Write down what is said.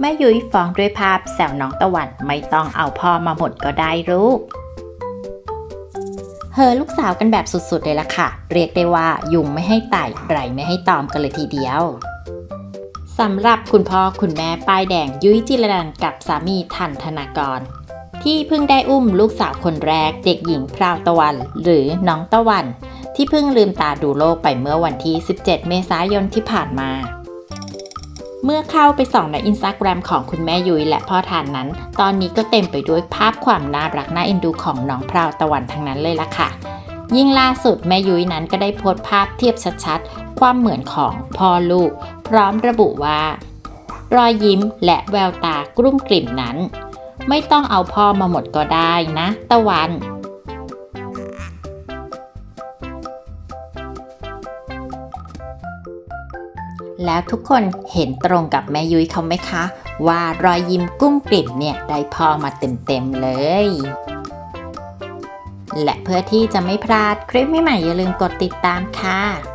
แม่ยุ้ยฟ้องด้วยภาพแซวน้องตะวันไม่ต้องเอาพ่อมาหมดก็ได้ลูกเฮอลูกสาวกันแบบสุดๆเลยล่ะค่ะ เรียกได้ว่ายุงไม่ให้ไต่ไรไม่ให้ตอมกันเลยทีเดียวสำหรับคุณพ่อคุณแม่ป้ายแดงยุ้ยจิรนันกับสามีทันธนากร ที่เพิ่งได้อุ้มลูกสาวคนแรกเด็กหญิงพราวตะวัน หรือน้องตะวัน ที่เพิ่งลืมตาดูโลกไปเมื่อวันที่ 17 เมษายนที่ผ่านมา เมื่อเข้าไปส่องในอินสตาแกรมของคุณแม่ยุ้ยและพ่อทานนั้น ตอนนี้ก็เต็มไปด้วยภาพความน่ารักน่าเอ็นดูของน้องพราวตะวันทั้งนั้นเลยล่ะค่ะ ยิ่งล่าสุดแม่ยุ้ยนั้นก็ได้โพสต์ภาพเทียบชัดๆ ความเหมือนของพ่อลูก พร้อมระบุว่า รอยยิ้มและแววตากรุ่มกลิ่มนั้น ไม่ต้องเอาพ่อมาหมดก็ได้นะ ตะวัน แล้วทุกคนเห็นตรงกับแม่ยุ้ยเขาไหมคะ ว่ารอยยิ้มกุ้งกลิ่มเนี่ยได้พ่อมาเต็มๆเลย และเพื่อที่จะไม่พลาดคลิปใหม่ๆอย่าลืมกดติดตามค่ะ